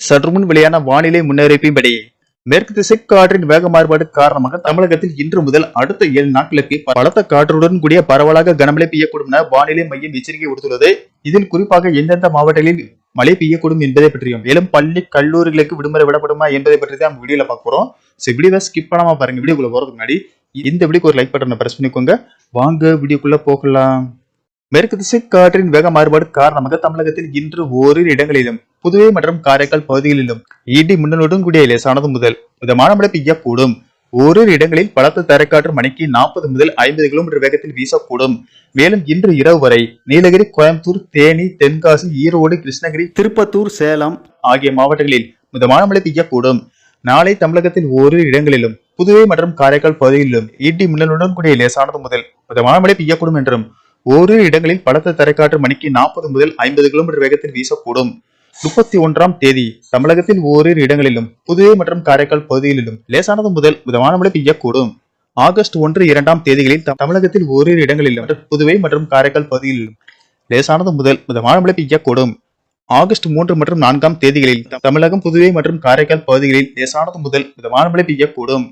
சற்று முன் வெளியான வானிலை முன்னறிவிப்பின்படி மேற்கு திசை காற்றின் வேக மாறுபாடு காரணமாக தமிழகத்தில் இன்று முதல் அடுத்த ஏழு நாட்களுக்கு பலத்த காற்றுடன் கூடிய பரவலாக கனமழை பெய்யக்கூடும் என வானிலை மையம் எச்சரிக்கை விடுத்துள்ளது. இதில் குறிப்பாக எந்தெந்த மாவட்டங்களில் மழை பெய்யக்கூடும் என்பதை பற்றியும் மேலும் பள்ளி கல்லூரிகளுக்கு விடுமுறை விடப்படுமா என்பதை பற்றி தான் நம்ம வீடியோல பார்க்க போறோம். ஸோ வீடியோவை ஸ்கிப் பண்ணாம பாருங்க. வீடியோக்குள்ள போறதுக்கு முன்னாடி இந்த வீடியோக்கு ஒரு லைக் பட்டனை பிரஸ் பண்ணிக்கோங்க. வாங்க வீடியோக்குள்ள போகலாம். மேற்கு திசை காற்றின் வேக மாறுபாடு காரணமாக தமிழகத்தில் இன்று ஓரிரு இடங்களிலும் புதுவை மற்றும் காரைக்கால் பகுதிகளிலும் இடி மின்னலுடன் கூடிய லேசானது முதல். மிதமான மழை பெய்யக்கூடும். ஓரிரு இடங்களில் பலத்த தரைக்காற்று மணிக்கு நாற்பது முதல் ஐம்பது கிலோமீட்டர் வேகத்தில் வீசக்கூடும். மேலும் இன்று இரவு வரை நீலகிரி கோயம்புத்தூர் தேனி தென்காசி ஈரோடு கிருஷ்ணகிரி திருப்பத்தூர் சேலம் ஆகிய மாவட்டங்களில் மிதமான மழை பெய்யக்கூடும். நாளை தமிழகத்தில் ஓரிரு இடங்களிலும் புதுவை மற்றும் காரைக்கால் பகுதிகளிலும் இடி மின்னலுடன் கூடிய லேசானது முதல். மிதமான மழை பெய்யக்கூடும் என்றும் ஓரிரு இடங்களில் பலத்த தரைக்காற்று மணிக்கு நாற்பது முதல் ஐம்பது கிலோமீட்டர் வேகத்தில் வீசக்கூடும். முப்பத்தி ஒன்றாம் தேதி தமிழகத்தில் ஓரிரு இடங்களிலும் புதுவை மற்றும் காரைக்கால் பகுதிகளிலும் லேசானது முதல் மிதமான மழை பெய்யக்கூடும். ஆகஸ்ட் ஒன்று இரண்டாம் தேதிகளில் தமிழகத்தில் ஓரிரு இடங்களிலும் புதுவை மற்றும் காரைக்கால் பகுதிகளிலும் லேசானது முதல் மிதமான மழை பெய்யக்கூடும். ஆகஸ்ட் மூன்று மற்றும் நான்காம் தேதிகளில் தமிழகம் புதுவை மற்றும் காரைக்கால் பகுதிகளில் லேசானது முதல் மிதமான மழை பெய்யக்கூடும்.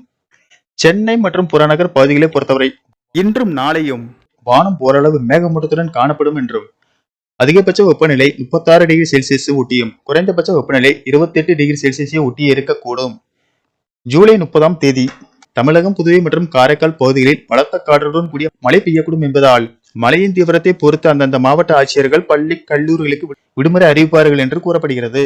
சென்னை மற்றும் புறநகர் பகுதிகளை பொறுத்தவரை இன்றும் நாளையும் வானம் ஓரளவு மேகமூட்டத்துடன் காணப்படும் என்றும் அதிகபட்ச வெப்பநிலை முப்பத்தாறு டிகிரி செல்சியஸ் ஒட்டியும் குறைந்தபட்ச வெப்பநிலை இருபத்தெட்டு டிகிரி செல்சியஸை ஒட்டியே இருக்கக்கூடும் ஜூலை முப்பதாம் தேதி தமிழகம் புதுவை மற்றும் காரைக்கால் பகுதிகளில் பலத்த காற்றுடன் கூடிய மழை பெய்யக்கூடும் என்பதால் மழையின் தீவிரத்தை பொறுத்து அந்தந்த மாவட்ட ஆட்சியர்கள் பள்ளி கல்லூரிகளுக்கு விடுமுறை அறிவிப்பார்கள் என்று கூறப்படுகிறது.